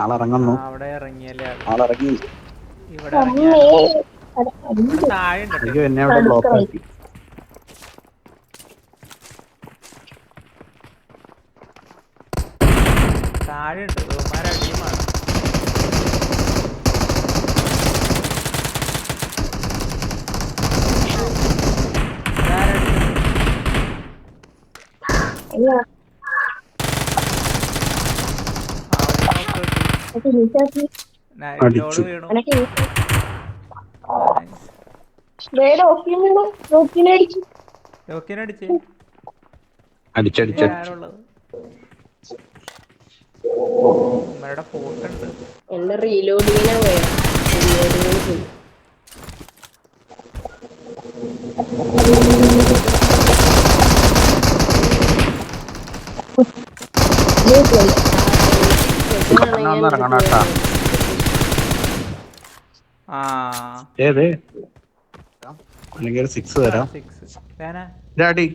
ആളിറങ്ങുന്നു. അവിടെ ഇറങ്ങിയല്ലേ ആൾ. ആളിറങ്ങി. ഇവിടെ താഴെ അയ്യോ എന്നെ അവിടെ ബ്ലോക്ക് ആക്കി. താഴെ ഉണ്ട് അടിച്ചു. എന്റെ റീലോഡിങ്ങിനെ പോയി. Thank you. ഏത്? അല്ലെങ്കിൽ സിക്സ് തരാം. ഡാഡി.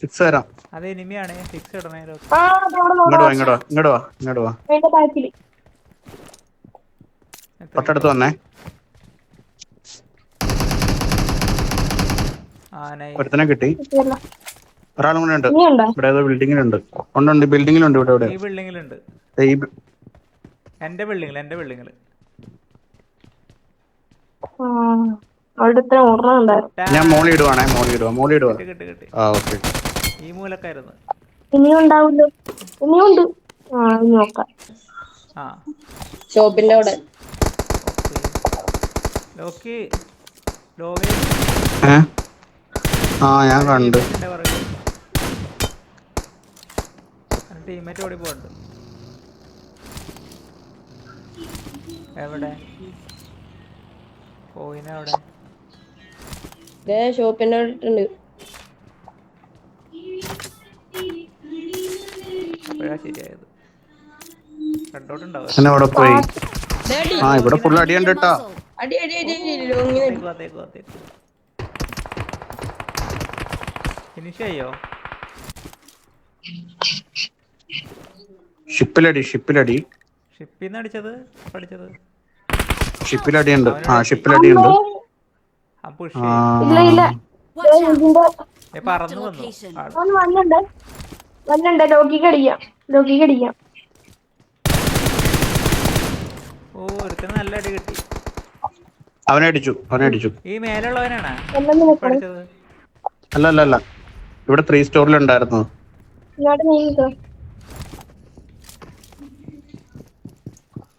സിക്സ് തരാം. അത് എനിമിയാണ് സിക്സ് ഇടണേ ഇങ്ങോട്ട് വാ ഇങ്ങോട്ട് വാ ഇങ്ങോട്ട് വാ ഇങ്ങോട്ട് വാ. തൊട്ടടുത്ത് വന്നേ. ഒരുത്തനെ കിട്ടി. ഒരാളും കൂടെ ഉണ്ട് ഇവിടെ ഏതോ ബിൽഡിങ്ങിലുണ്ട്. ഉണ്ട് ഉണ്ട് ബിൽഡിങ്ങിലുണ്ട് ഇവിടെ ഇവിടെ. ഈ ബിൽഡിങ്ങിലുണ്ട്. ഈ ബി- എന്റെ ബിൽഡിങ്ങിൽ എന്റെ ബിൽഡിങ്ങിൽ ആ അവിടെ ഇത്ര ഓർമ്മ ഉണ്ടായിരുന്നു. ഞാൻ മോളി ഇടുവാണേ മോളി ഇടുവാ മോളി ഇടുവാ. കിട്ടി കിട്ടി കിട്ടി. ആ ഓക്കെ. ഈ മൂലക്കായിരുന്നു. ഇനിയും ഉണ്ടാവില്ലോ. ഇനിയും ഉണ്ട്. ആ ഇനി നോക്കാം. ആ. ഷോപ്പിന്റെ അവിടെ ലോക്കി ലോകി ഏ? ആ ഞാൻ കണ്ട്. ടീമേറ്റ് ഓടി പോകണ്ട് എവിടെ? പോയിന അവിടെ. ഷോപ്പിന്റെ പോയി. ആ ഇവിടെ ഫുൾ അടി ഉണ്ട് അടി അടി അടി ഫിനിഷ് ചെയ്യോ? ഷിപ്പിലടി ഷിപ്പിലടി. ഷിപ്പിന്ന് നിന്ന് അടിച്ചത്? പഠിച്ചത്? ഷിപ്പിലടിയുണ്ട്. ആ ഷിപ്പിലടിയുണ്ട്. ആ പുഷ്. ആ. ഇല്ല ഇല്ല. പറന്നു വന്നു. ആൾ. അവൻ വന്നുണ്ട്. വന്നുണ്ട്. ലോക്കിക്ക് അടിക്കാം. ലോക്കിക്ക് അടിക്കാം. ഓ ഒരുത്തന് നല്ല അടി കിട്ടി. അവനെ അടിച്ചു. അവനെ അടിച്ചു. ഈ മേലുള്ളവനാണ്? എന്നു നിൽക്കണം അല്ല അല്ല അല്ല ഇവിടെ ത്രീ സ്റ്റോറിൽ ഉണ്ടായിരുന്നു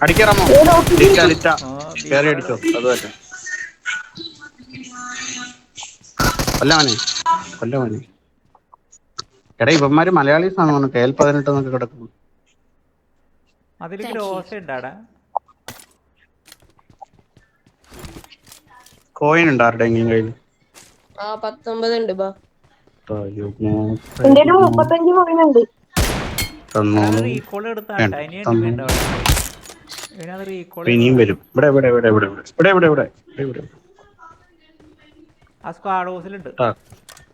അടിക്കാറാമോ കയറി അടിച്ചോ ഇവന്മാര് മലയാളീസ് ആണോ കെ എൽ പതിനെട്ട് എന്നൊക്കെ കിടക്കുന്നു? കോയിൻ ഉണ്ട് കയ്യിൽ ആ പത്തൊമ്പത് ഉണ്ട് ബാ മുപ്പത്തഞ്ച് കോയിൻ ഉണ്ട് റീകോൾ എടുത്താ ഇനിയും വരും. ഇവിടെ ഇവിടെ ഇവിടെ ഇവിടെ ഇവിടെ. ഇവിടെ ഇവിടെ ഇവിടെ. ആ സ്ക്വാഡ് ഹൗസിലുണ്ട്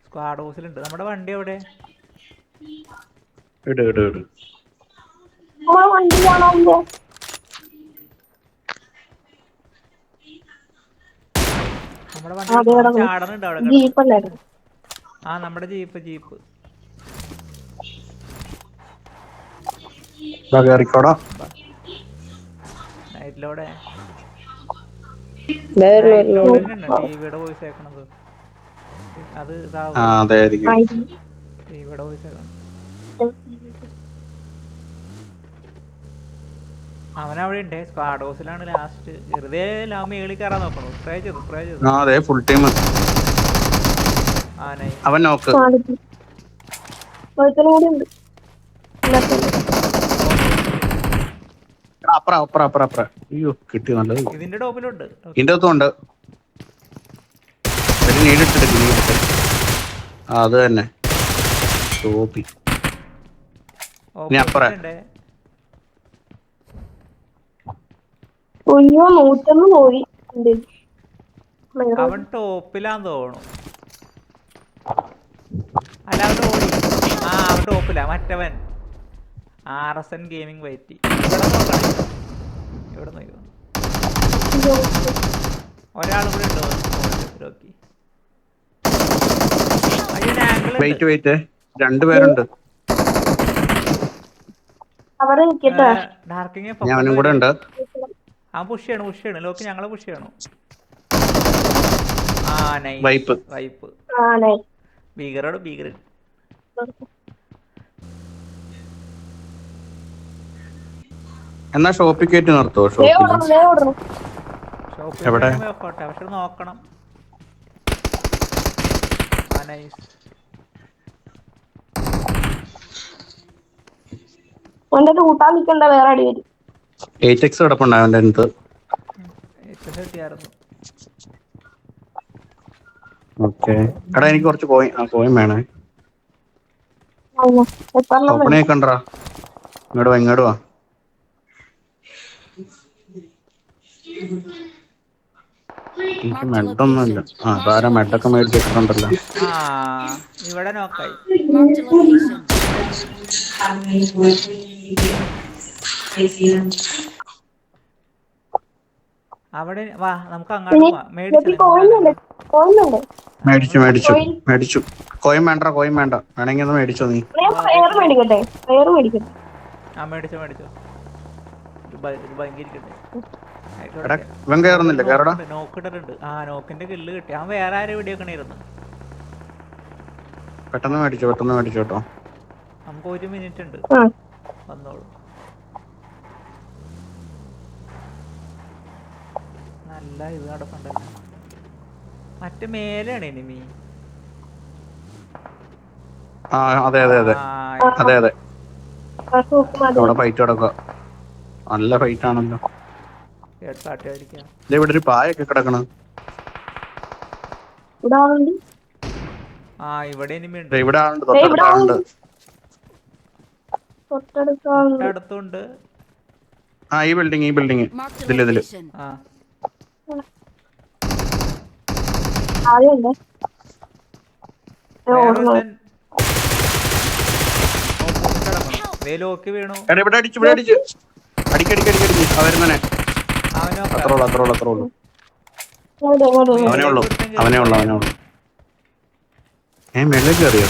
സ്ക്വാഡ് ഹൗസിലുണ്ട് നമ്മുടെ വണ്ടി എവിടെ? ഇട് ഇട് ഇട് നമ്മുടെ വണ്ടി ചാടനുണ്ട് അവിടെ ആ നമ്മുടെ ജീപ്പ് ജീപ്പ്. കേറിക്കോടാ. വീട്ടിലവിടെ ടിവിയുടെ വോയിസ് ആക്കണത് അത് ടിവിയുടെ വോയിസ് ആക്കണം അവൻ അവിടെ ഉണ്ട് സ്ക്വാഡ് ഹൗസിലാണ് ലാസ്റ്റ് വെറുതെ ലാമി ഏളി കയറാൻ നോക്കണു. സ്പ്രേ ചെയ്തു സ്പ്രേ ചെയ്തു. അതെ ഫുൾ ടൈം അവൻ നോക്ക്. അപ്പുറം അപ്പറ അപ്പറ അപ്പറ. അയ്യോ കിട്ടി നല്ലത്. ഇതിന്റെ ടോപ്പിലുണ്ട്. ഇതിന്റെ അകത്തും ഉണ്ട്. ഒരു നീടിട്ടെടുക്കും നീടിട്ട് ആ അത് തന്നെ. ടോപ്പി. ഇനി അപ്പുറം. നൂറ്റൊന്ന് പോയി. അവൻ ടോപ്പിലാന്ന് തോന്നുന്നു. അല്ല അവൻ ഓടി. ആ അവൻ ടോപ്പിലാ. മറ്റവൻ. ആർ എസ് എൻ ഗെയിമിംഗ് വൈറ്റി ഇവിടെ നോക്കിയോ അയ്യോ. ഒരാളും കൂടെ ഉണ്ടോ? നോക്കി അയ്യോ ആംഗിൾ വെയിറ്റ് വെയിറ്റ് രണ്ടുപേരുണ്ട് ഡാർക്കിങ് ഞാൻ അവനും കൂടെ ഉണ്ട്. ആ പുഷ് ചെയ്യണം പുഷ് ചെയ്യണം. ലോക്ക് ഞങ്ങളെ പുഷ് ചെയ്യണം. ആ നൈസ് വൈപ്പ്. വൈപ്പ് ഭീകരോട് ഭീകര എന്നാ ഷോപ്പിൽ കയറ്റി നിർത്തോ ഷോപ്പിൽ എവിടെ? പക്ഷെ നോക്കണം. കൂട്ടാൻ നിക്കണ്ട വേറെ അടി വരും. എയ്റ്റ് എക്സ് കിടപ്പുണ്ട് അവന്റെ അടുത്ത്. ഏറ്റവും ഓക്കെ എടാ എനിക്ക് കുറച്ച് കോയിൻ ആ കോയിൻ വേണേ. അയ്യോ, എത്രണ്ണം വേണം? ഓപ്പണേ കണ്ടറാ ഇങ്ങോട്ട് വാ ഇങ്ങോട്ട് വാ. എനിക്ക് മെഡൊന്നുമില്ല ആ താരം മെഡൊക്കെ മേടിച്ചിട്ടുണ്ടല്ലോ ആ ഇവിടെ നോക്കായി. അവിടെ വാ നമുക്ക് അങ്ങോട്ട് മേടിച്ചു മേടിച്ചു മേടിച്ചു. മേടിച്ചു കോയിൻ. വേണ്ട കോയിൻ വേണ്ട. വേണമെങ്കിൽ ഒന്ന് മേടിച്ചോ നീ. മേടിക്കട്ടെ? മേടിക്കട്ടെ? ആ മേടിച്ചോ മേടിച്ചോ. ഒരു നോക്കിട്ടുണ്ട് ആ നോക്കിന്റെ കില്ല് കിട്ടി. അവൻ വേറെ ആരും പെട്ടെന്ന് മേടിച്ചു പെട്ടെന്ന് മേടിച്ചു കേട്ടോ. നമുക്ക് ഒരു മിനിറ്റ് ഉണ്ട്. ആ. വന്നോളൂ. നല്ല ഇത് നടക്കണ്ടല്ലോ മറ്റേ മേലെയാണ് എനിമി ആ അതെ അതെ അതെ. അതെ അതെ. ആ സൂപ്പ് അവിടെ ഫൈറ്റ് കിടക്കുക നല്ല ഫൈറ്റ് ആണല്ലോ. ഇവിടെ ഒരു പായൊക്കെ കിടക്കണ്. ഇവിടെ ആ ഇവിടെ എനിമി ഉണ്ട് ഇവിടെ ആളുണ്ട് അടുത്തുണ്ട് ആ ഈ ഇതിൽ ഇതിൽ. ആ. വീണു. എടാ ഇവിടെ അടിച്ചു ഇവിടെ അടിച്ചു. അടിക്കടിക്കടിക്കടിക്ക് അവരുന്നേ അത്രേ ഉള്ളൂ അത്രേ ഉള്ളൂ അത്രേ ഉള്ളൂ. അവനെ. അവനേ ഉള്ളൂ അവനേ ഉള്ളൂ കയറിയോ?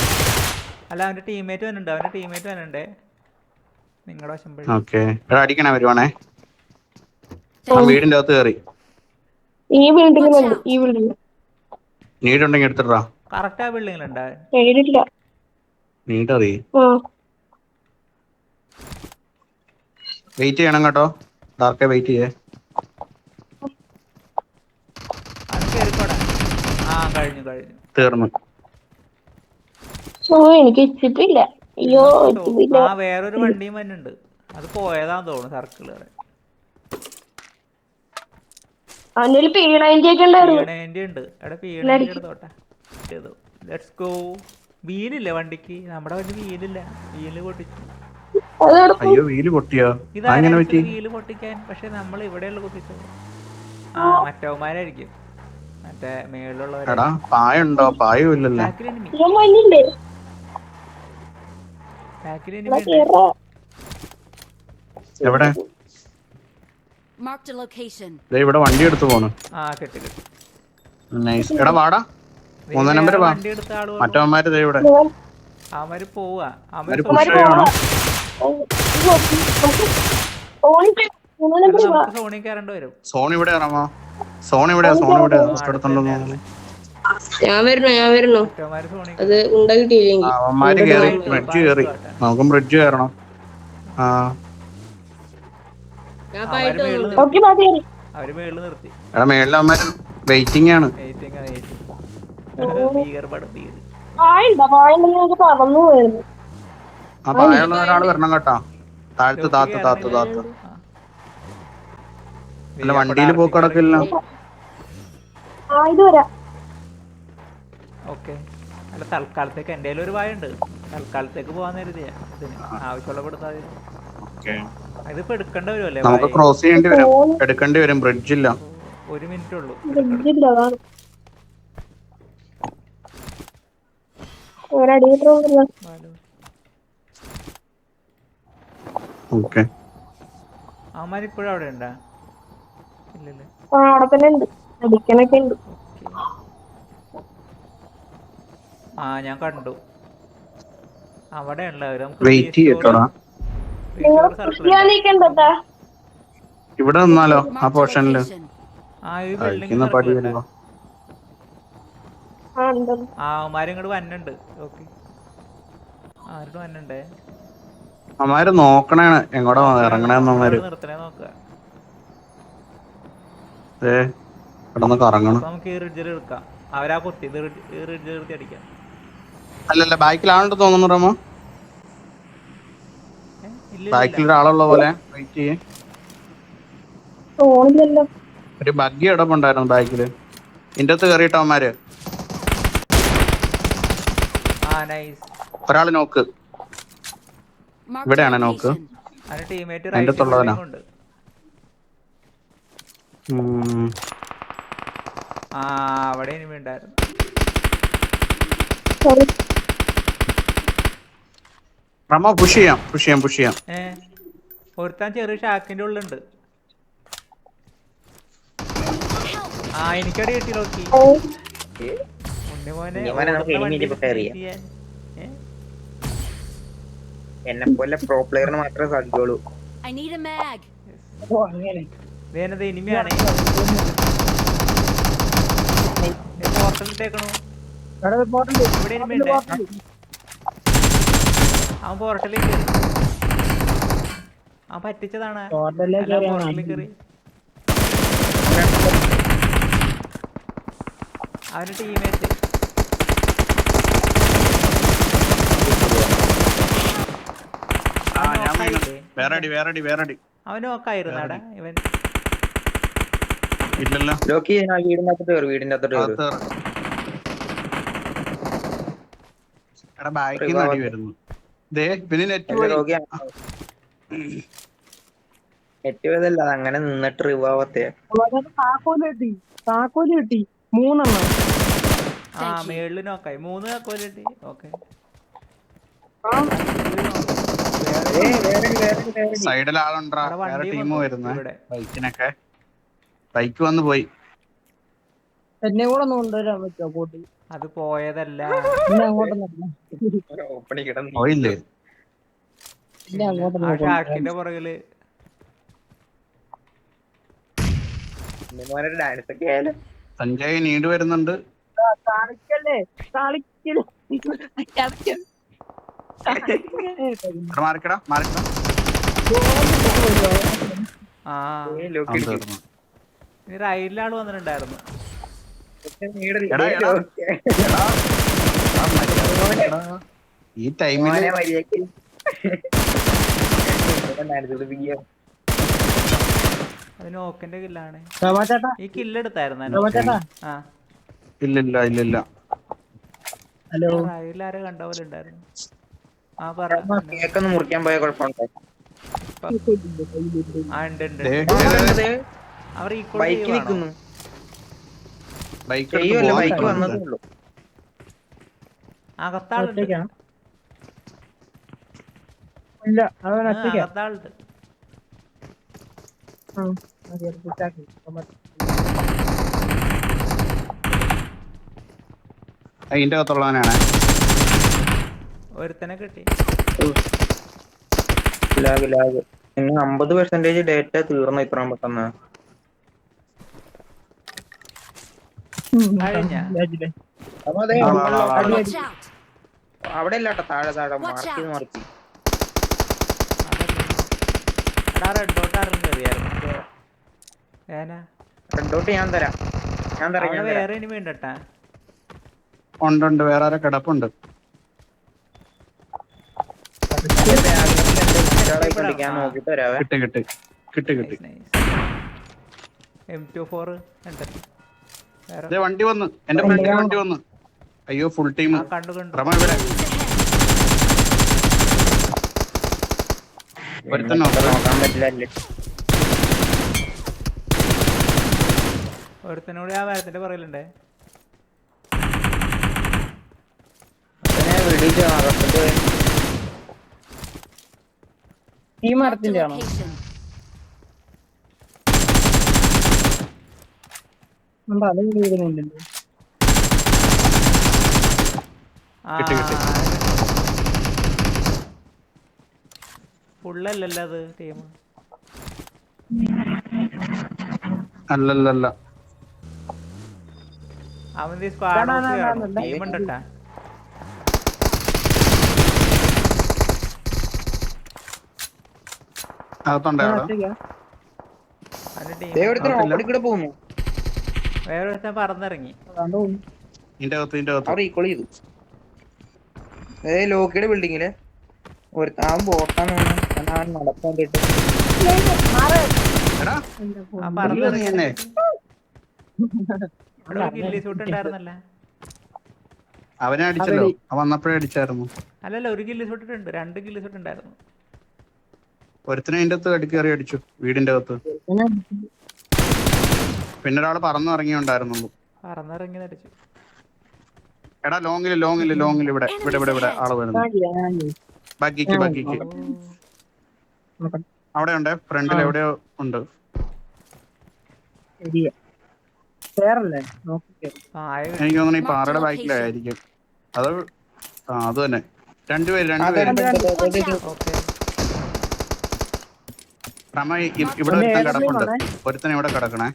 അല്ല അവന്റെ ടീംമേറ്റ് വന്നിട്ടുണ്ട് അവന്റെ ടീംമേറ്റ് വന്നിട്ടുണ്ടേ. നിങ്ങളുടെ വശം ഓക്കെ. അടിക്കണേ വരുവാണേ. വീടിന്റെ അകത്ത് കയറി. ഈ ഈ ബിൽഡിംഗ് എടുത്തിട്ടാ കറക്റ്റ് ആ ആ. വെയിറ്റ് ചെയ്യണം കേട്ടോ. ഡാർക്കെ വെയിറ്റ് ചെയ്യേ അത് കയറിക്കോടെ ആ കഴിഞ്ഞു തീർന്നു. ഓ എനിക്ക് ഇച്ചിട്ടില്ല അയ്യോ ഇച്ചിട്ടില്ല ആ വേറൊരു വണ്ടിയും വന്നുണ്ട് അത് പോയതാന്ന് തോന്നുന്നു സർക്കിൾ അവന്റെ ഒരു പീണൈന്റെ ഒക്കെ ഉണ്ടായിരുന്നു പീണേന്റെ ഉണ്ട് എടുത്തോട്ടെ ചെയ്തു ലെറ്റ്സ് ഗോ വീലില്ല വണ്ടിക്ക്? നമ്മുടെ വണ്ടി വീലില്ല വീൽ പൊട്ടിച്ചു. അയ്യോ വീൽ പൊട്ടിയോ? അങ്ങനെ പറ്റി? വീൽ പൊട്ടിക്കാൻ? പക്ഷെ നമ്മൾ ഇവിടെയുള്ള കുത്തിച്ചത്. ആ. മറ്റവന്മാരായിരിക്കും. മറ്റേ മേളിലുള്ളവരെ എടാ പായുണ്ടോ? പായും ഇല്ലല്ലോ ബാക്കിൽ എനിമി ഇവൻ ബാക്കിൽ ഇവിടെ എനിമി കേറാ. എവിടെ? Marked a location. ദേ ഇവിടെ വണ്ടി എടുത്തു പോണു. ആ കെട്ടി കെട്ടി. നൈസ് എടാ വാടാ. മൂന്നാം നമ്പർ വാ. വണ്ടി എടുത്ത ആൾ മറ്റവന്മാര് ദേ ഇവിടെ. പോവാ. അവർ അവന്മാര് പുഷ് ചെയ്യണോ. ഓണിട്ട് മൂന്ന് നമ്പർ നമുക്ക് സോണിൽ കയറേണ്ടി വരും. സോൺ ഇവിടെ ഇറങ്ങോ. സോൺ ഇവിടെ തൊട്ടടുത്തുണ്ടോ ഞാൻ വരണോ? ഞാൻ വരണോ? അത് ഉണ്ട കിട്ടിയില്ലെങ്കിൽ. അവന്മാര് കേറി. ബ്രിഡ്ജ് കേറി. നമുക്കും ബ്രിഡ്ജ് കയറണം ആ. ഞാൻ പായിട്ട് മേളിൽ വന്നു നിർത്തി ഓക്കെ മതി. അവർ മേളിൽ നിർത്തി. എടാ മേളിൽ അവന്മാര് വെയിറ്റിംഗ് ആണ്. ആ, ഭീകർ പടം ഭീകർ പായുണ്ടോ പായുണ്ടെങ്കിൽ നമുക്ക് ആ പായുള്ള ഒരാൾ വരണം കേട്ടോ. താഴത്ത് താത്ത് താത്ത് താത്ത് അല്ല വണ്ടിയിൽ പോക്കടക്കില്ല ആ ഇത് വരാം. ഓക്കെ. അല്ല തൽക്കാലത്തേക്ക് എന്റെ ഒരു വായുണ്ട്. തൽക്കാലത്തേക്ക് പോകാൻ കരുതിയ. ഇതിന് ആവശ്യമുള്ള കൊടുത്താൽ ഇതിപ്പോ എടുക്കേണ്ട വരുമല്ലേ നമുക്ക്? ക്രോസ് ചെയ്യേണ്ടി വരും. എടുക്കേണ്ടി വരും. ബ്രിഡ്ജ് ഇല്ല. ഒരു മിനിറ്റ് ഉള്ളൂ. അവന്മാരിപ്പോഴും അവിടെ അങ്ങനെ അടിയിട്ട് പോകുന്നില്ല വാലു. ഓക്കെ അവന്മാർ ഇപ്പോഴും അവിടെ ഉണ്ടാ ഇല്ലല്ലേ? ആ അവിടെ തന്നെ ഉണ്ട്. അടിക്കണൊക്കെ ഉണ്ട്. ആ ഞാൻ കണ്ടു. അവിടെ ഉള്ളവര് ഇവിടെ നിന്നാലോ ആ പോർഷനിൽ ആ അവന്മാരും ഇങ്ങോട്ട് വന്നുണ്ട് ഓക്കെ. ആരുടെ വന്നുണ്ടേ അമ്മാര് നോക്കണേണ്. എങ്ങോട്ടാ ഇറങ്ങണേന്ന് നിർത്തണേ നോക്കുക കിടന്ന് കറങ്ങണം നമുക്ക് ഈ റിഡ്ജിൽ എടുക്കാം. അവരാ ഇത് അടിക്കാം. അല്ലല്ല ബാക്കിലാണെന്ന് തോന്നുന്നു റമോ. ഇല്ല, ബാക്കിൽ ഒരാളുള്ള പോലെ വെയിറ്റ് ചെയ്യേ. ഒരു ബഗ്ഗി ഇടപ്പുണ്ടായിരുന്നു ബാക്കിൽ. ഇന്റെ അകത്ത് കയറിയിട്ടോ അവന്മാര്? ആ നൈസ് ഒരാൾ നോക്ക്. ഇവിടെയാണ് നോക്ക്? അതിന്റെ തൊള്ളവനാ? ആ അവിടെ ഇനി ഉണ്ടായിരുന്നു. സോറി റമോ പുഷ് ചെയ്യാം പുഷ് ചെയ്യാം പുഷ് ചെയ്യാം. ഏ ഒരുത്താൻ ചെറിയ ഷാക്കിന്റെ ഉള്ളുണ്ട് ആ എനിക്കടി കിട്ടി നോക്കി ഉണ്ണി മോനെ ഇവനെ നമുക്ക് ഓടുന്ന ചെയ്യാൻ. ഏ? എന്നെ പോലെ പ്രോ പ്ലെയറിന് മാത്രമേ സാധിക്കുള്ളൂ. I need a mag. വേനത് ഇവിടെ ഇനിമയുണ്ട് അവൻ പോർട്ടലിൽ കയറി. അവൻ പറ്റിച്ചതാണ്. പോർട്ടലിൽ കയറി. അവന്റെ ടീമേറ്റ്. വേറെ വേറെ വേറെ അവൻ നോക്കായിരുന്നാടാ ഇവൻ ഇല്ലല്ലോ. ലോക്കി ആ വീടിന്റെ അകത്തോട്ട് കയറി. വീടിന്റെ അകത്തോട്ട് കയറി. എടാ ബാക്കിൽ നിന്ന് അടി വരുന്നു. ദേ പിന്നെ നെറ്റ് പോയി. ലോക്കി നെറ്റ് പോയതല്ല അങ്ങനെ നിന്നിട്ട് റിവാവത്തെ താക്കോൽ കിട്ടി. താക്കോൽ കിട്ടി. മൂന്നെണ്ണം. ആ. മേളിൽ നോക്കായി മൂന്ന് കൊല്ലട്ടി ഓക്കെ സൈഡിൽ ആളുണ്ടാ വേറെ ടീം വരുന്നേ. ബൈക്കിനൊക്കെ ബൈക്ക് വന്ന് പോയി. എന്നെ കൂടെ ഒന്ന് കൊണ്ടുവരാൻ പറ്റുമോ കൂട്ടി അത് പോയതല്ല. എന്നെ അങ്ങോട്ട് ഓപ്പണിൽ കിടന്നു പോയില്ലേ? എന്നെ അങ്ങോട്ട് ആ ഷാക്കിന്റെ പുറകിൽ. ഡാൻസ് ഒക്കെ ആയാലും. സഞ്ജയ് നീണ്ടു വരുന്നുണ്ട്. മാറിക്കടാ മാറിക്കടാ. ആ. ഇനി റൈഡിൽ ആൾ വന്നിട്ടുണ്ടായിരുന്നു. ഈ ടൈമിൽ അതിന്. അത് കില്ലാണ് ഈ ചേട്ടാ. ആ. ഇല്ലില്ല ഇല്ലില്ല. ഹലോ. റൈഡിലാരെ ആരെ കണ്ട പോലെ ഉണ്ടായിരുന്നു. ആ പറ. അപ്പൊ കേക്കൊന്ന് മുറിക്കാൻ പോയ കുഴപ്പമുണ്ടോ? ആ ഉണ്ട് ഉണ്ട്. അവർ ബൈക്ക് നിൽക്കുന്നു ബൈക്ക് ബൈക്ക്? വന്നതേ ഉള്ളൂ. അകത്താളുണ്ട്. ഇല്ല അവൻ അകത്താളുണ്ട്. അതിന്റെ അകത്തുള്ളവനാണ്. ഒരുത്തനെ കിട്ടി. Lag lag. അമ്പത് പെർസെന്റേജ് ഡേറ്റ തീർന്നു ഇത്രയും പെട്ടെന്ന് കഴിഞ്ഞ ഇതാക്കില്ലേ? അപ്പൊ അതെ ആ, വാ, വാ, വാ. അടി, Watch അടി. out. അവിടെ ഇല്ലാട്ടോ താഴെ താഴെ മാർക്ക്. മാർക്ക് എടാ റെഡ് ഡോട്ട് ആരും കയറിയായിരുന്നു ഏനാ രണ്ടോട്ട് ഞാൻ തരാം. ഞാൻ തരാം അവിടെ വേറെ ഇനി വേണ്ടട്ടാ ഉണ്ട് ഉണ്ട്. വേറെ ആരെ കിടപ്പുണ്ട്. കിട്ടി കിട്ടി. കിട്ടി കിട്ടി. എം ടു ഫോർ ഉണ്ട് വണ്ടി വന്ന്. എന്റെ ഫ്രണ്ടിൽ വണ്ടി വന്ന്. അയ്യോ ഫുൾ ടീം ആ കണ്ടു കണ്ടു റമ ഇവിടെ. ഒരുത്തൻ നോക്കാം. നോക്കാൻ പറ്റില്ല ഒരുത്തനോട് ആ മരത്തിന്റെ പറയലുണ്ടേ ഈ മരത്തിന്റെ ആണോ location. ഉണ്ട് അത് വീടുന്നുണ്ടല്ലോ കിട്ടി, കിട്ടി. ഫുള്ളല്ലല്ലോ അത് ടീം അല്ലല്ലല്ല അവൻ സ്ക്വാഡ് ഇതാ, ഇതാ, ഇതാ, ഇതാ. ടീം ഉണ്ട് ട്ടാ. അകത്തുണ്ടായോ ഒറ്റയ്ക്കാ? അവന്റെ ടീം ദേ ഒരുത്തൻ കുഴപ്പമില്ല. ഓടി കൂടെ പോകുന്നു വേറെ ഒരുത്തൻ പറന്നിറങ്ങി. അകത്ത് അകത്ത്. ചെയ്തു. ഏ ലോക്കിയുടെ ബിൽഡിങ്ങിൽ ഒരു താൻ കാരണം അവൻ അവനെ അടിച്ചല്ലോ. അവൻ വന്നപ്പോഴേ അടിച്ചായിരുന്നു. അല്ലല്ല ഒരു ഗില്ലി സൂട്ടിട്ടുണ്ട് ഉണ്ട് രണ്ട് ഗില്ലി സൂട്ടുണ്ടായിരുന്നു ഒരുത്തിനെ അതിന്റെ അകത്ത് അടിച്ചു. വീടിന്റെ അകത്ത്. പിന്നെ ഒരാൾ ഒരാൾ പറന്നു ഇറങ്ങിയുണ്ടായിരുന്നു പറന്നിറങ്ങി അടിച്ചു എടാ ലോങ്ങിൽ ലോങ്ങിൽ ലോങ്ങിൽ ഇവിടെ ഇവിടെ ഇവിടെ ഇവിടെ ആൾ വരുന്നു. ബഗ്ഗിക്ക് ബഗ്ഗിക്ക്. അവിടെ ഉണ്ട് ഫ്രണ്ടിൽ എവിടെയോ ഉണ്ട്. എനിക്ക് തോന്നുന്നു ഈ പാറയുടെ. ബാക്കിലായിരിക്കും. അത് ആ അത് തന്നെ. രണ്ടുപേര് രണ്ടുപേര് ഓക്കെ. റമ ഇവിടെ ഒരുത്തൻ കിടപ്പുണ്ട്? ഒരുത്തൻ ഇവിടെ കിടക്കണേ.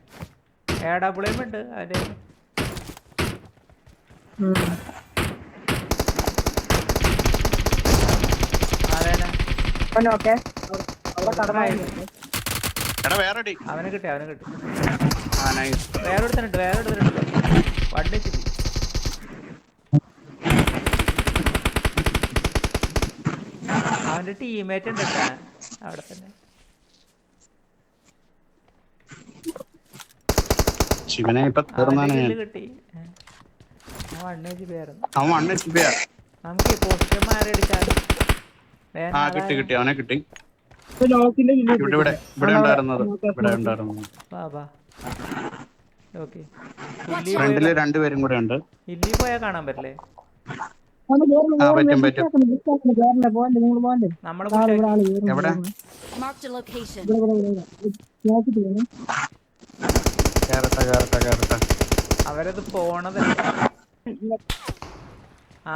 എ ഡബ്ല്യു എം ഉണ്ട് അതിന്റെ അവനെ കിട്ടി അവനെ കിട്ടി. ആ നൈസ് വേറെ എടുത്തിട്ടുണ്ട് വണ്ടി അവന്റെ ടീമേറ്റ് ഉണ്ട് അവിടെ തന്നെ. ശിവനെ ഇപ്പൊ തീർന്നാണ് ഞാൻ. കിട്ടി. വൺ എച്ച് പി ആയിരുന്നു. അവൻ ചിപ്പയാ നമുക്ക് പോസ്റ്റർമാരെ അടിച്ചാൽ ആ കിട്ടി കിട്ടി. അവനെ കിട്ടി. ഇവിടെ ഇവിടെ ഇവിടെ ഉണ്ടായിരുന്നത്. ഇവിടെ ഉണ്ടായിരുന്നത് വാ വാ. ഓക്കെ ഫ്രണ്ടിൽ രണ്ടുപേരും കൂടെ ഉണ്ട്. ഹില്ലി പോയാൽ കാണാൻ പറ്റില്ലേ? ആ പറ്റും പറ്റും. നമ്മളെ. എവിടെ? കേറട്ടെ കേറട്ടെ കേറട്ടെ അവരത് പോണത് ആ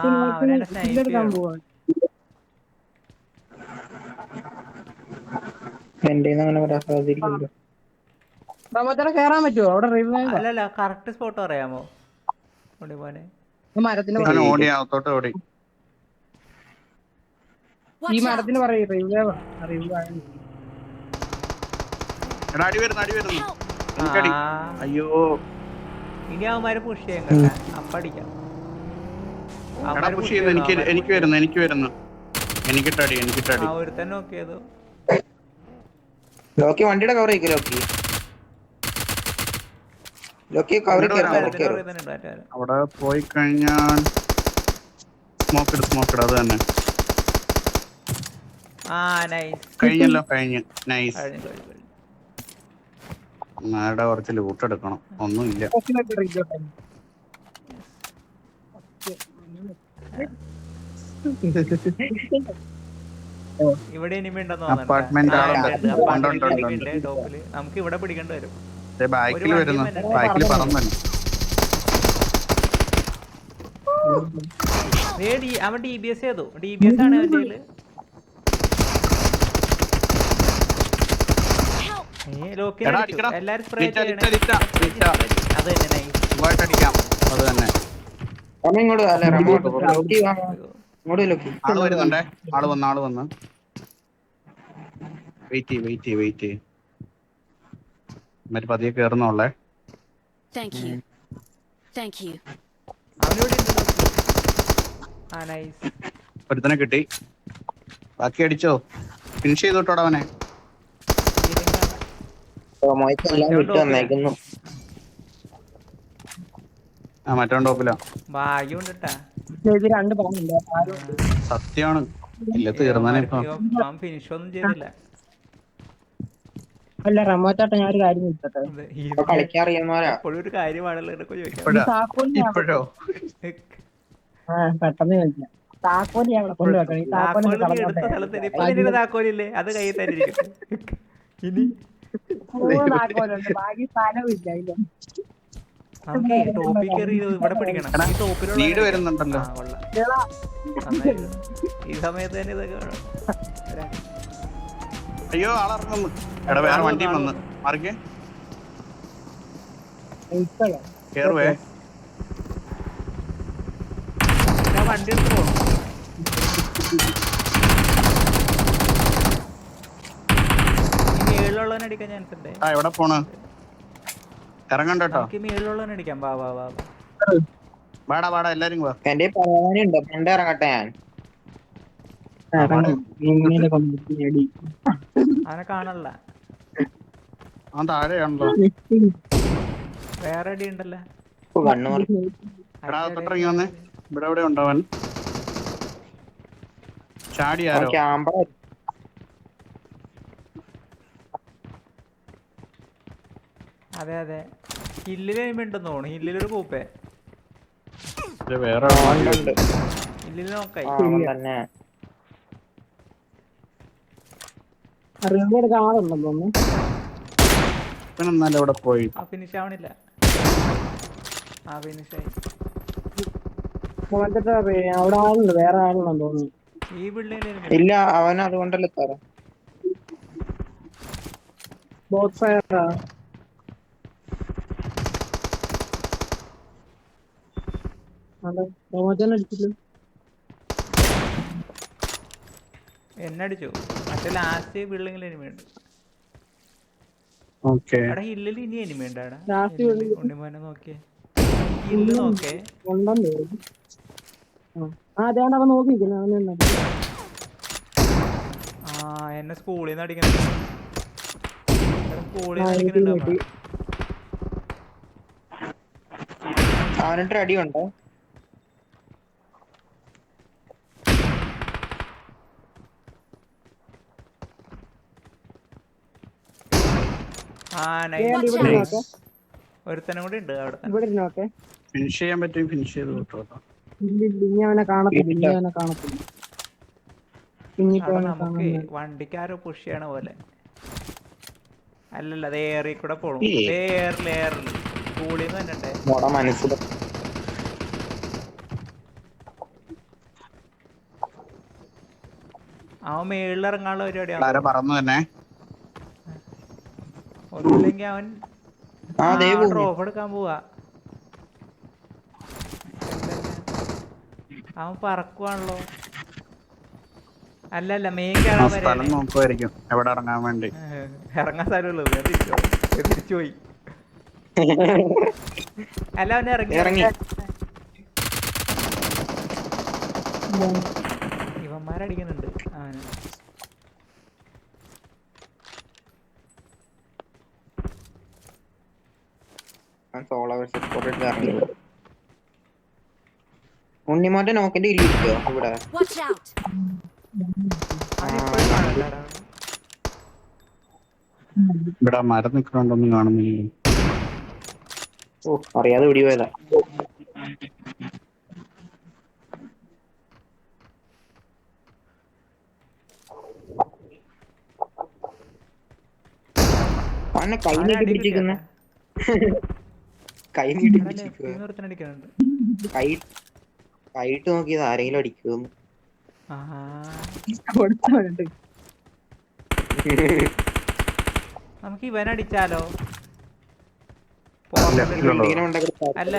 പോവാ. എന്റെ അങ്ങനെ വരാൻ കേറാൻ പറ്റുമോ അവിടെ അല്ലല്ല കറക്റ്റ് സ്പോട്ട് പറയാമോ? ഉണ്ണിമോനെ മരത്തിന് അവൻ പറയും ഓടി അകത്തോട്ട് ഓടി. ഈ. മരത്തിന് പറയും റിവൈവ് റിവൈവ് എടാ അടി വരുന്നു അടി വരുന്നു. അയ്യോ. ഇനി അവന്മാര് പുഷ് ചെയ്യാൻ കേട്ടാ. അപ്പടിക്കാം പുഷ് push എനിക്ക് എനിക്ക് വരുന്നു എനിക്ക് വരുന്നു. എനിക്കിട്ടടി എനിക്കിട്ടടി. ആ ഒരുത്തൻ നോക്കിയതോ ലോക്കി വണ്ടിയുടെ കവർ ചെയ്യിക്കും ലോക്കി? ലോക്കി കവർ അവിടെ പോയി കഴിഞ്ഞാൽ സ്മോക്ക് ഇട് സ്മോക്ക് ഇട് അത് തന്നെ. ആ നൈസ് കഴിഞ്ഞല്ലോ കഴിഞ്ഞു. നൈസ് കഴിഞ്ഞു കുറച്ച് ലൂട്ട് എടുക്കണം. ഒന്നുമില്ല ഇവിടെ ഇനിമി ഉണ്ടെന്ന്. ടോപ്പിൽ. നമുക്ക് ഇവിടെ പിടിക്കേണ്ടി വരും. ബാക്കിൽ വരുന്നു. ബാക്കിൽ അവൻ ഡി ബി എസ് ചെയ്തു. ഡി ബി എസ് ആണ് അവന്റെ കയ്യിൽ Help. ഏ, ലോക്കിൽ എടാ, അടിച്ചു. അടിക്കടാ. എല്ലാരും സ്പ്രേ ലിറ്റ, ചെയ്യണേ ലിറ്റ, ലിറ്റ, ലിറ്റ. അത് തന്നെ ഇങ്ങോട്ട് അല്ല. ഇങ്ങോട്ട് ലോക്കി ആൾ വരുന്നുണ്ടേ? ആൾ വന്ന് ആൾ വന്ന്. വെയിറ്റ് ചെയ്യ് വെയിറ്റ് ചെയ്യ് വെയിറ്റ് ചെയ്യ്. മറ്റേ പതിയെ കേറുന്നുള്ളേ ഒരുത്തനെ കിട്ടി. ബാക്കി അടിച്ചോ. ഫിനിഷ് ചെയ്തോട്ടോടെ അവനെ. ടോമോയ്ക്ക് എല്ലാം വിട്ട് വന്നേക്കുന്നു ആ മറ്റോ ടോപ്പിലാ ഭാഗ്യം ഉണ്ടിട്ടാ ഇത് രണ്ട് പോകുന്നുണ്ട് ആരും സത്യമാണ് ഇല്ല തീർന്നാനെ ഇപ്പൊ ഫിനിഷ് ഒന്നും ചെയ്തില്ല അല്ല റമോച്ചാട്ട ഞാൻ ഒരു കാര്യം ചോദിച്ചോട്ടെ ഇത് ഈ ഇപ്പൊ കളിക്കാൻ അറിയുന്നവരാ എപ്പോഴും ഒരു കാര്യമാണല്ലോ എന്നൊക്കെ താക്കോലി ഇപ്പോഴോ ആ പെട്ടെന്ന് ചോദിക്കാം താക്കോലി അവിടെ കൊണ്ട് വെക്കണം ഈ താക്കോലി സ്ഥലത്ത് താക്കോലില്ലേ അത് കയ്യിൽ തന്നെ ഇരിക്കും ഇനി മൂന്ന് താക്കോലുണ്ട് ബാക്കി സ്ഥലമില്ല ഇല്ല നമുക്ക് ടോപ്പിൽ കയറി ഇവിടെ പിടിക്കണം. ഈ ടോപ്പിലുള്ള വീട് വരുന്നുണ്ടല്ലോ. ആ, ഈ സമയത്ത് തന്നെ ഇതൊക്കെ വേണം. ഒരാ- അയ്യോ ആളിറങ്ങുന്നു. എടാ വേറെ വണ്ടി വന്ന്. മാറിക്കേ. ഇപ്പഴോ കേറുവേ. ഞാൻ വണ്ടി എടുത്ത് ഈ മേളിലുള്ളവനെ അടിക്കാൻ ചാൻസ് ഉണ്ട്? ആ എവിടെ പോണ്? ഇറങ്ങണ്ട കേട്ടോ നമുക്ക് അടിക്കാം. വാ വാ വാ വാ. വാടാ വാടാ എല്ലാരും വാ. എന്റെ പറയാനുണ്ട് പണ്ട് ഇറങ്ങട്ടെ ഞാൻ. അവനെ കാണല്ല അവൻ താഴെയാണല്ലോ. വേറെ അടി ഉണ്ടല്ലോ. ഇപ്പൊ കണ്ണൂർ എടാ തൊട്ടിറങ്ങി വന്നേ. ഇവിടെ എവിടെ ഉണ്ടവൻ. ചാടിയാരോ? ക്യാമ്പറ അതെ അതെ. ഹില്ലിൽ കഴിയുമ്പോണ്ടെന്ന് തോന്നുന്നു. ഹില്ലിലൊരു കൂപ്പേ. ഇത് വേറെ ഉണ്ട് ഹില്ലിൽ നോക്കായി. അവൻ തന്നെ. ഇവിടെ പോയി. ആ ഫിനിഷ് ആവണില്ല. ആ ഫിനിഷ് ആയി. അവിടെ ആളുണ്ട് വേറെ ആളുണ്ടെന്ന് തോന്നുന്നു. ഈ ബിൽഡിങ്ങിൽ ഇല്ല അവൻ അതുകൊണ്ടല്ലേ ബോത്ത് ഫയർ അതെ ടോമോച്ചൻ അടിച്ചില്ല എന്നെ അടിച്ചു. മറ്റേ ലാസ്റ്റ് ബിൽഡിംഗിൽ എനിമയുണ്ട് ഓക്കെ. അവിടെ ഹില്ലിൽ ഇനി എനിമയുണ്ട് അവിടെ. ഉണ്ണിമോനെ നോക്കിയേ. ഹില്ല് നോക്കേ. ആ. എന്നെ സ്കൂളിൽ നിന്ന് അടിക്കണം സ്കൂളിൽ നിന്ന് അടിക്കുന്നുണ്ട്. അവനിട്ട് അടിയുണ്ടോ ആ ഏ, നൈസ് ഇവിടെ നോക്കെ ഒരുത്തനും കൂടി ഉണ്ട് അവിടെ ഇവിടെ നോക്കെ ഫിനിഷ് ചെയ്യാൻ പറ്റും ഫിനിഷ് ചെയ്ത് കിട്ടുമോ ഇല്ല ഇല്ല ഇനി അവനെ കാണത്തില്ല ഇനി അവനെ കാണത്തില്ല. ഇനിയിപ്പോ അവിടെ അവനെ നമുക്ക് കാണുന്നില്ല വണ്ടിക്കാരോ പുഷ് ചെയ്യണ പോലെ. അല്ലല്ല അത് ഏറി കൂടെ പോകും. ഏറിൽ ഏറിൽ ഉണ്ട് മോടെ മനസ്സിൽ അവൻ മേളിൽ ഇറങ്ങാനുള്ള പരിപാടിയാണ്? പറഞ്ഞു പറന്നു തന്നെ. ഒന്നുമില്ലെങ്കിൽ അവൻ ഡ്രോപ്പ് എടുക്കാൻ പോവാ. അവൻ പറക്കുവാണല്ലോ. അല്ലല്ല മെയിൻ ആ കയറാൻ സ്ഥലം നോക്കുമായിരിക്കും എവിടെ ഇറങ്ങാൻ വേണ്ടി. ഇറങ്ങാൻ സ്ഥലമുള്ളൂ തിരിച്ചു പോയി. അല്ല അവൻ ഇറങ്ങി. ഇറങ്ങി. ഇവന്മാരടിക്കുന്നുണ്ട്. അവന്. ഞാൻ സോളോ ഇറങ്ങി. ഉണ്ണിമോന്റെ നോക്കിന്റെ ഇരിക്കോ? ഇവിടെ. ഇവിടെ മരം നിൽക്കണോണ്ടൊന്നും കാണുന്നില്ല. ഓ അറിയാതെ പിടി പോയതാ. കയ്യിലേക്ക് കൈ നീട്ടി പിടിച്ചിരിക്കുന്ന കൈ നീട്ടി പിടിച്ചിരിക്കുക ഒരുത്തനടിക്കുന്നുണ്ട് കൈ കൈയിട്ട് നോക്കിയത് ആരെങ്കിലും കൊടുത്തവനുണ്ട് നമുക്ക് ഇവൻ അടിച്ചാലോ? അല്ല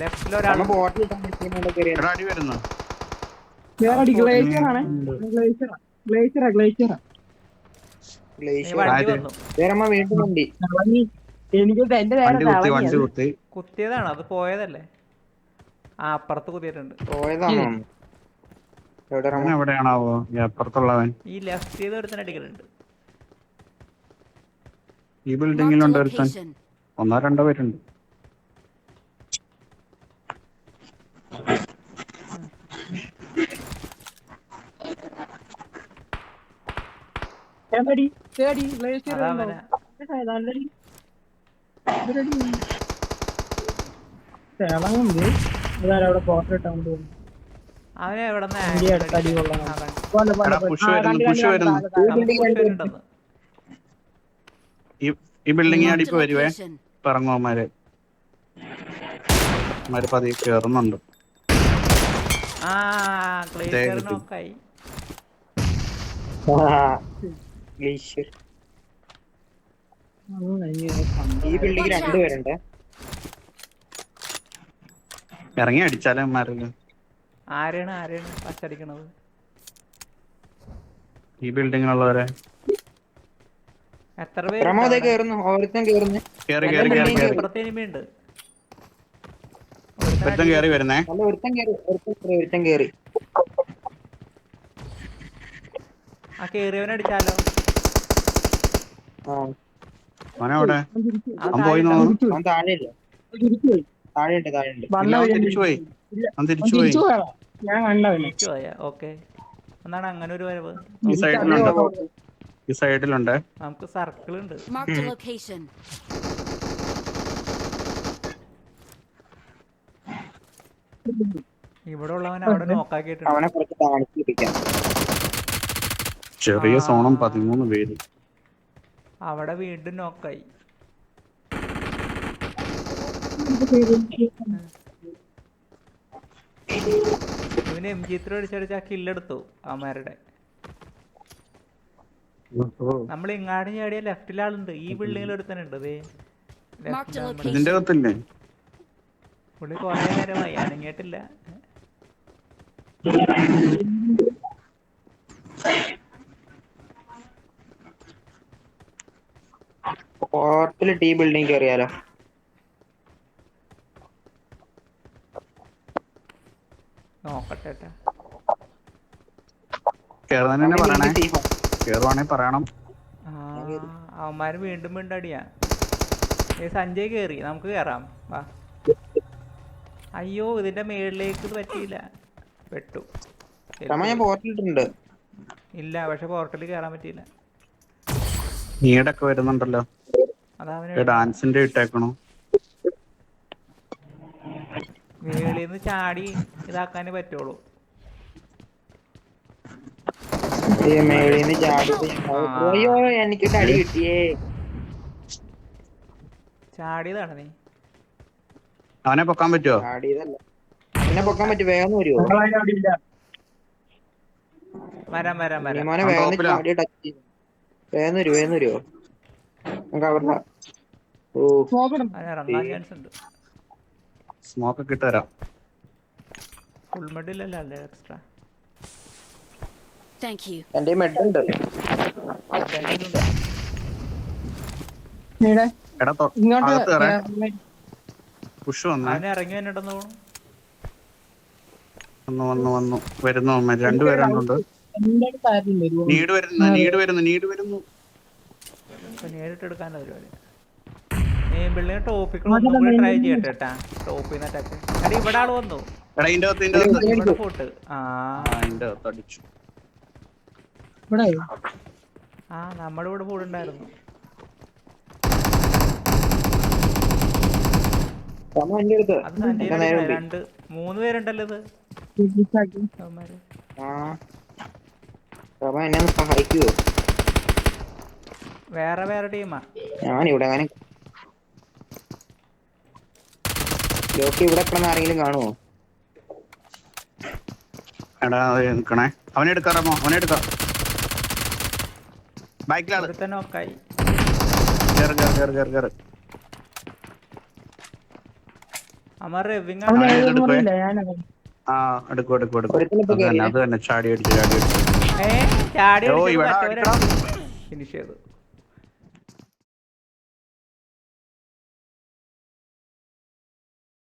ലെഫ്റ്റിൽ ഒരാൾ ഗ്ലേഷ്യർ ഗ്ലേഷ്യറാ ഗ്ലേഷ്യറാ ഗ്ലേഷ്യറാ വണ്ടി എനിക്ക് എന്റെ നേരെ കുത്തിയതാണ്? അത് പോയതല്ലേ? ആ അപ്പുറത്ത് കുത്തിയിട്ടുണ്ട്. എവിടെയാണാവോ ഈ അപ്പുറത്തുള്ളവൻ. ഈ ലെഫ്റ്റ് ചെയ്ത് ഒരുത്തനടിക്കലുണ്ട് ഈ ബിൽഡിംഗിൽ a ബിൽഡിങ്ങിലുണ്ട് ഒരുത്തൻ ഒന്നോ രണ്ടോ പേരുണ്ട്. ബ്ലേസ് അതാ അവനെ. നല്ലടി തിളങ്ങുണ്ട് അവിടെ ഫോട്ടോ ഇട്ടാൻ തോന്നുന്നു അവനെ എവിടെ. ഈ ഈ ബിൽഡിംഗ് അടി വരുവേ? കേറുന്നുണ്ട് ആ അവന്മാര് പതിയെ കേറുന്നുണ്ട്. ആ ക്ലേച്ചർ കിട്ടി. നോക്കായി ഗ്ലേഷ്യർ ഉം, ഇനി കണ്ടു. ഈ ബിൽഡിംഗ്. രണ്ടുപേരുണ്ട്. ഇറങ്ങി അടിച്ചാലേ അവന്മാരല്ലേ ആരെയാണ് ആരെയാണ് പച്ചടിക്കണത്? ഈ ബിൽഡിങ്ങിലുള്ളവരെ എത്ര പേര് കേറുന്നു ഓരോരുത്തൻ കേറുന്നു. കേറി കേറി കേറി കേറി. ഇപ്പുറത്തെ ഇനിമയുണ്ട് ഒരുത്തൻ കേറി വരുന്നേ. അല്ല ഒരുത്തൻ കേറി ഒരുത്തൻ കേറി ഒരുത്തൻ കേറി. ആ കേറിയവനെ അടിച്ചാലോ? ആ. അവനെവിടെ അവൻ പോയി. അവൻ താഴെയില്ല? തിരിച്ചു പോയി. താഴെയുണ്ട് താഴെയുണ്ട്. ഇല്ല, അവൻ തിരിച്ചു പോയി. അവൻ അവൻ തിരിച്ചു പോയി. തിരിച്ചു പോയതാ. ഞാൻ കണ്ടവന് തിരിച്ചു പോയാ? ഓക്കെ. എന്നാണ് അങ്ങനെ ഒരു വരവ്. ഈ സൈഡിലുണ്ട്. ഈ സൈഡിലുണ്ട്. നമുക്ക് സർക്കിൾ ഉണ്ട് Marked a location. ഇവിടെ ഉള്ളവൻ അവിടെ നോക്കാക്കിയിട്ടുണ്ട് അവനെ കുറച്ച് ചെറിയ സോണും പതിമൂന്ന് പേര്. അവിടെ വീണ്ടും നോക്കായി ഇവന് എം ജി ത്രീ അടിച്ചടിച്ച് ആ കില്ലെടുത്തു അവന്മാരുടെ. നമ്മൾ ഇങ്ങാടും ചാടിയ ലെഫ്റ്റിൽ ആളുണ്ട്. ഈ ബിൽഡിങ്ങിൽ ഒരുത്തനുണ്ട് പുള്ളി കൊറേ നേരമായി അനങ്ങിയിട്ടില്ല. പോർട്ടിൽ ടീ ബിൽഡിംഗ് കയറിയാലോ നോക്കട്ടെ ട്ടാ. പറയണേ. കേറുവാണെ പറയണം. അവന്മാര് വീണ്ടും വീണ്ടും അടിയാ. ഏ സഞ്ജയ് കേറി നമുക്ക് കേറാം. വാ. അയ്യോ ഇതിന്റെ മേളിലേക്ക് പറ്റിയില്ല. പെട്ടു. രമ ഞാൻ പോർട്ടിലിട്ടുണ്ട്. ഇല്ല പക്ഷെ പോർട്ടലിൽ കേറാൻ പറ്റിയില്ല. നീടൊക്കെ വരുന്നുണ്ടല്ലോ. ഡാൻസിന്റെ ഇട്ടേക്കണോ? മേളിന്ന് ചാടി ഇതാക്കാനേ പറ്റുള്ളൂ. അയ്യോ എനിക്ക് കിട്ടിയേ. ചാടിയതാണ് നീ. അവനെ പൊക്കാൻ പറ്റുമോ ചാടിയതല്ല. എന്നെ പൊക്കാൻ പറ്റും വേഗം വരുമോ വരാം വരാം വരാം. മോനെ വേഗം. ചാടി ടച്ച് ചെയ്യും വേഗം വരുമോ വേഗം വരുമോ സ്മോക്ക് ഒക്കെ ഇട്ട് തരാം. എക്സ്ട്രാ? Thank you. എന്റെ മെഡ് ഉണ്ട്. എടാ ഇങ്ങോട്ട് പുഷ് വന്നു. അവന് ഇറങ്ങി വന്നിട്ടെന്ന് വന്നു വന്നു വന്നു. വരുന്നു രണ്ടുപേരുണ്ട്. നീട് വരുന്നു നീട് വരുന്നു നീട് വരുന്നു. അപ്പൊ നേരിട്ട് എടുക്കാനുള്ള പരിപാടി ഈ ബിൽഡിംഗ് ടോപ്പിക്ക് ഒന്നും കൂടി ട്രൈ ചെയ്യട്ടെ കേട്ടാ ടോപ്പിൽ നിന്ന് അറ്റാക്ക് അടി ഇവിടെ ആൾ വന്നു. പോട്ട്. ആ. നമ്മുടെ ഇവിടെ ഉണ്ട്. രണ്ട് മൂന്ന് പേരുണ്ടല്ലോ ഇത്. സഹായിക്കുവോ? വേറെ വേറെ ടീമാ. ഞാൻ ഇവിടെ അങ്ങനെ ലോക്ക് ഇവിടെ കിടന്ന് ആരെങ്കിലും കാണുമോ എടാ അത് നിക്കണേ. അവനെ എടുക്കാറാമോ അവനെ എടുക്കാം. ബാക്കിലാണ് ഒരുത്തൻ നോക്കായി. കേറ് കേറ് കേറ് കേറ് കേറ്. അമർ റിവിങ് അവന് അവനെ ഏതൊന്നും എടുക്കുവേ. ഞാനത് ആ എടുക്കും എടുക്കും എടുക്കും. ഒരുത്തനെ അത് തന്നെ കേറിയേ. അത് തന്നെ. ചാടി അടിച്ചു ചാടി അടിച്ചു. ഏ ചാടി ഓ, ഇവിടെ ഫിനിഷ് ചെയ്തു.